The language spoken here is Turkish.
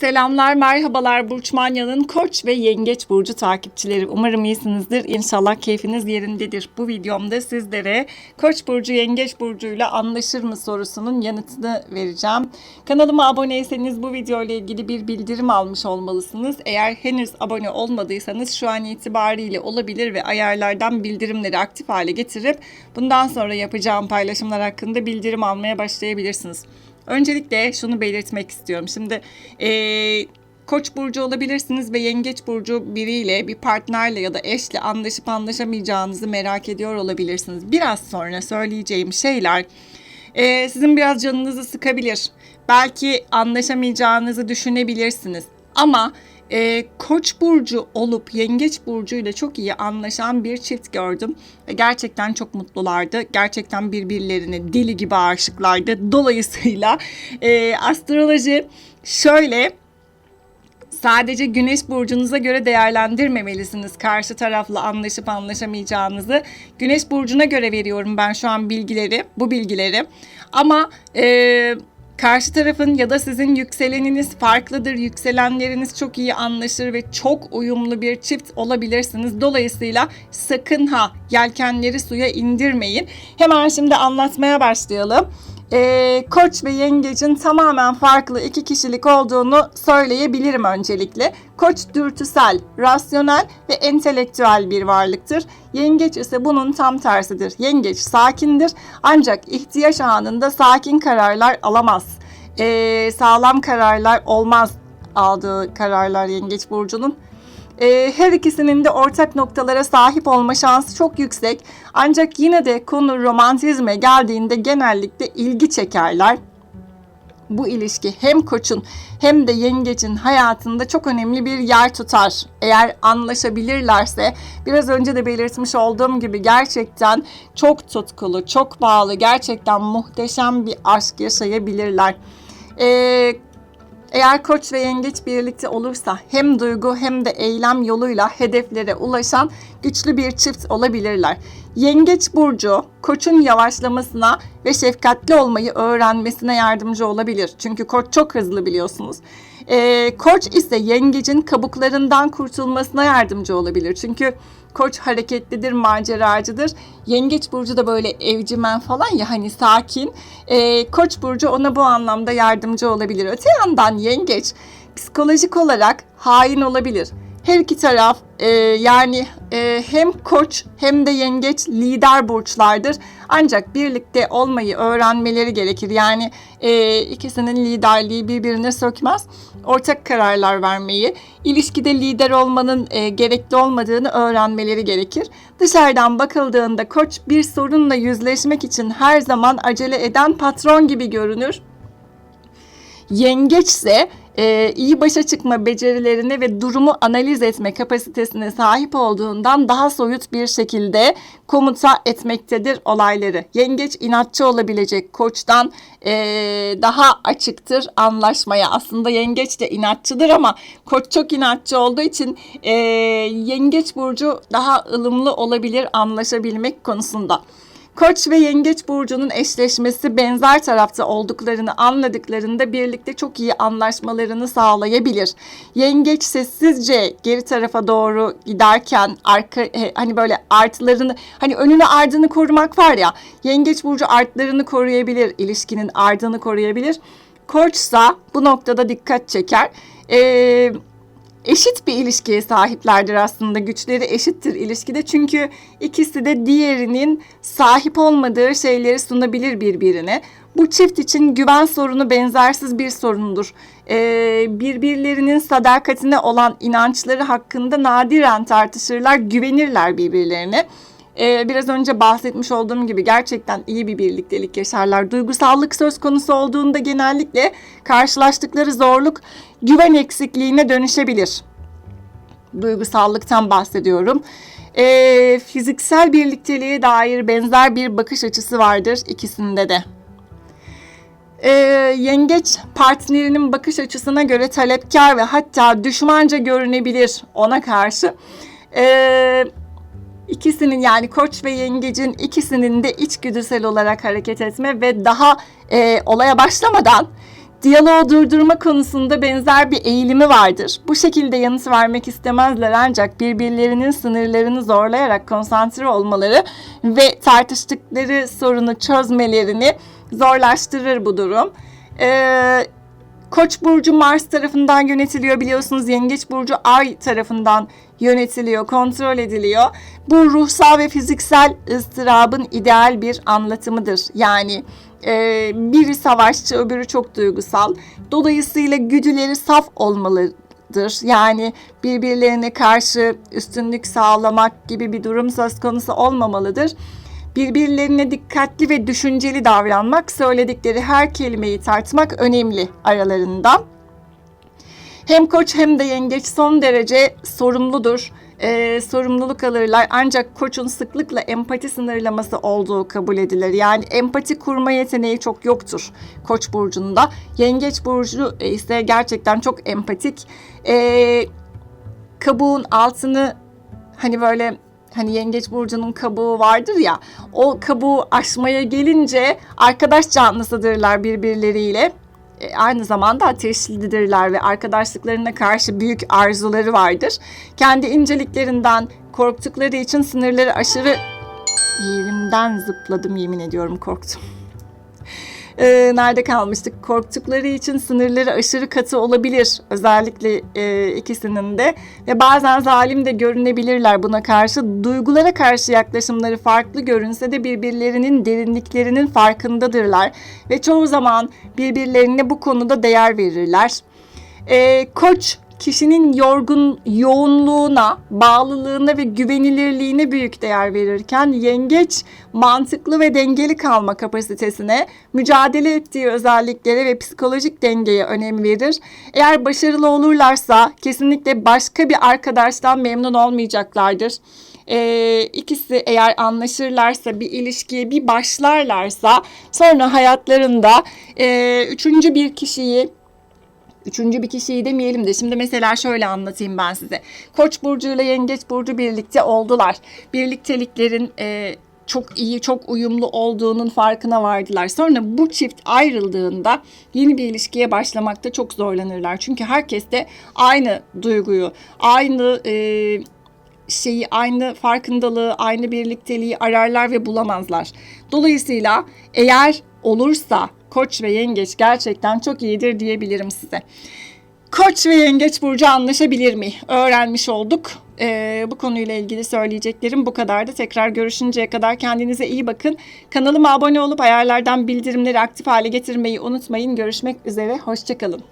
Selamlar, merhabalar Burç Manya'nın Koç ve Yengeç Burcu takipçileri. Umarım iyisinizdir. İnşallah keyfiniz yerindedir. Bu videomda sizlere Koç Burcu, Yengeç Burcu ile anlaşır mı sorusunun yanıtını vereceğim. Kanalıma aboneyseniz bu video ile ilgili bir bildirim almış olmalısınız. Eğer henüz abone olmadıysanız şu an itibariyle olabilir ve ayarlardan bildirimleri aktif hale getirip bundan sonra yapacağım paylaşımlar hakkında bildirim almaya başlayabilirsiniz. Öncelikle şunu belirtmek istiyorum. Şimdi eee, Koç burcu olabilirsiniz ve Yengeç burcu biriyle, bir partnerle ya da eşle anlaşıp anlaşamayacağınızı merak ediyor olabilirsiniz. Biraz sonra söyleyeceğim şeyler eee, sizin biraz canınızı sıkabilir. Belki anlaşamayacağınızı düşünebilirsiniz. Ama e, Koç burcu olup Yengeç burcuyla çok iyi anlaşan bir çift gördüm. Ve gerçekten çok mutlulardı. Gerçekten birbirlerine deli gibi aşıklardı. Dolayısıyla e, astroloji şöyle sadece güneş burcunuza göre değerlendirmemelisiniz karşı tarafla anlaşıp anlaşamayacağınızı. Güneş burcuna göre veriyorum ben şu an bilgileri, bu bilgileri. Ama e, karşı tarafın ya da sizin yükseleniniz farklıdır. Yükselenleriniz çok iyi anlaşır ve çok uyumlu bir çift olabilirsiniz. Dolayısıyla sakın ha yelkenleri suya indirmeyin. Hemen şimdi anlatmaya başlayalım e, Koç ve Yengecin tamamen farklı iki kişilik olduğunu söyleyebilirim öncelikle. Koç dürtüsel, rasyonel ve entelektüel bir varlıktır. Yengeç ise bunun tam tersidir. Yengeç sakindir ancak ihtiyaç anında sakin kararlar alamaz. E, sağlam kararlar olmaz aldığı kararlar Yengeç Burcu'nun. Ee, her ikisinin de ortak noktalara sahip olma şansı çok yüksek. Ancak yine de konu romantizme geldiğinde genellikle ilgi çekerler. Bu ilişki hem koçun hem de yengecin hayatında çok önemli bir yer tutar. Eğer anlaşabilirlerse biraz önce de belirtmiş olduğum gibi gerçekten çok tutkulu, çok bağlı, gerçekten muhteşem bir aşk yaşayabilirler. Ee, eğer koç ve yengeç birlikte olursa hem duygu hem de eylem yoluyla hedeflere ulaşan güçlü bir çift olabilirler. Yengeç burcu koçun yavaşlamasına ve şefkatli olmayı öğrenmesine yardımcı olabilir. Çünkü koç çok hızlı biliyorsunuz. Ee, koç ise yengecin kabuklarından kurtulmasına yardımcı olabilir. Çünkü koç hareketlidir, maceracıdır. Yengeç burcu da böyle evcimen falan ya hani sakin. Ee, koç burcu ona bu anlamda yardımcı olabilir. Öte yandan yengeç psikolojik olarak hain olabilir. Her iki taraf e, yani e, hem koç hem de yengeç lider burçlardır. Ancak birlikte olmayı öğrenmeleri gerekir. Yani e, ikisinin liderliği birbirine sökmez. Ortak kararlar vermeyi, ilişkide lider olmanın e, gerekli olmadığını öğrenmeleri gerekir. Dışarıdan bakıldığında koç bir sorunla yüzleşmek için her zaman acele eden patron gibi görünür. Yengeçse e, iyi başa çıkma becerilerine ve durumu analiz etme kapasitesine sahip olduğundan daha soyut bir şekilde komuta etmektedir olayları. Yengeç inatçı olabilecek koçtan e, daha açıktır anlaşmaya. Aslında yengeç de inatçıdır ama koç çok inatçı olduğu için e, yengeç burcu daha ılımlı olabilir anlaşabilmek konusunda. Koç ve Yengeç burcunun eşleşmesi benzer tarafta olduklarını anladıklarında birlikte çok iyi anlaşmalarını sağlayabilir. Yengeç sessizce geri tarafa doğru giderken arka e, hani böyle artlarını hani önünü ardını korumak var ya. Yengeç burcu artlarını koruyabilir, ilişkinin ardını koruyabilir. Koçsa bu noktada dikkat çeker. Eee eşit bir ilişkiye sahiplerdir aslında. Güçleri eşittir ilişkide. Çünkü ikisi de diğerinin sahip olmadığı şeyleri sunabilir birbirine. Bu çift için güven sorunu benzersiz bir sorundur. Ee, birbirlerinin sadakatine olan inançları hakkında nadiren tartışırlar, güvenirler birbirlerine. Ee, biraz önce bahsetmiş olduğum gibi gerçekten iyi bir birliktelik yaşarlar. Duygusallık söz konusu olduğunda genellikle karşılaştıkları zorluk güven eksikliğine dönüşebilir. Duygusallıktan bahsediyorum. Ee, fiziksel birlikteliğe dair benzer bir bakış açısı vardır ikisinde de. Ee, yengeç partnerinin bakış açısına göre talepkar ve hatta düşmanca görünebilir ona karşı. Ee, İkisinin yani koç ve yengecin ikisinin de içgüdüsel olarak hareket etme ve daha e, olaya başlamadan Diyaloğu durdurma konusunda benzer bir eğilimi vardır. Bu şekilde yanıt vermek istemezler ancak birbirlerinin sınırlarını zorlayarak konsantre olmaları ve tartıştıkları sorunu çözmelerini zorlaştırır bu durum. Ee, Koç burcu Mars tarafından yönetiliyor biliyorsunuz. Yengeç burcu Ay tarafından yönetiliyor, kontrol ediliyor. Bu ruhsal ve fiziksel ıstırabın ideal bir anlatımıdır. Yani e, biri savaşçı, öbürü çok duygusal. Dolayısıyla güdüleri saf olmalıdır. Yani birbirlerine karşı üstünlük sağlamak gibi bir durum söz konusu olmamalıdır. Birbirlerine dikkatli ve düşünceli davranmak, söyledikleri her kelimeyi tartmak önemli aralarında. Hem koç hem de yengeç son derece sorumludur. Ee, sorumluluk alırlar ancak koçun sıklıkla empati sınırlaması olduğu kabul edilir. Yani empati kurma yeteneği çok yoktur koç burcunda. Yengeç burcu ise gerçekten çok empatik. Ee, kabuğun altını hani böyle hani yengeç burcunun kabuğu vardır ya o kabuğu aşmaya gelince arkadaş canlısıdırlar birbirleriyle. E, aynı zamanda ateşlidirler ve arkadaşlıklarına karşı büyük arzuları vardır. Kendi inceliklerinden korktukları için sınırları aşırı yerimden zıpladım yemin ediyorum korktum. Ee, nerede kalmıştık? Korktukları için sınırları aşırı katı olabilir. Özellikle e, ikisinin de. Ve bazen zalim de görünebilirler buna karşı. Duygulara karşı yaklaşımları farklı görünse de birbirlerinin derinliklerinin farkındadırlar. Ve çoğu zaman birbirlerine bu konuda değer verirler. Ee, koç kişinin yorgun yoğunluğuna, bağlılığına ve güvenilirliğine büyük değer verirken yengeç mantıklı ve dengeli kalma kapasitesine, mücadele ettiği özelliklere ve psikolojik dengeye önem verir. Eğer başarılı olurlarsa kesinlikle başka bir arkadaştan memnun olmayacaklardır. Ee, ikisi eğer anlaşırlarsa bir ilişkiye bir başlarlarsa sonra hayatlarında e, üçüncü bir kişiyi Üçüncü bir kişiyi demeyelim de şimdi mesela şöyle anlatayım ben size. Koç burcu ile Yengeç burcu birlikte oldular. Birlikteliklerin e, çok iyi, çok uyumlu olduğunun farkına vardılar. Sonra bu çift ayrıldığında yeni bir ilişkiye başlamakta çok zorlanırlar. Çünkü herkes de aynı duyguyu, aynı e, şeyi, aynı farkındalığı, aynı birlikteliği ararlar ve bulamazlar. Dolayısıyla eğer olursa Koç ve Yengeç gerçekten çok iyidir diyebilirim size. Koç ve Yengeç burcu anlaşabilir mi? Öğrenmiş olduk. Ee, bu konuyla ilgili söyleyeceklerim bu kadardı. Tekrar görüşünceye kadar kendinize iyi bakın. Kanalıma abone olup ayarlardan bildirimleri aktif hale getirmeyi unutmayın. Görüşmek üzere. Hoşçakalın.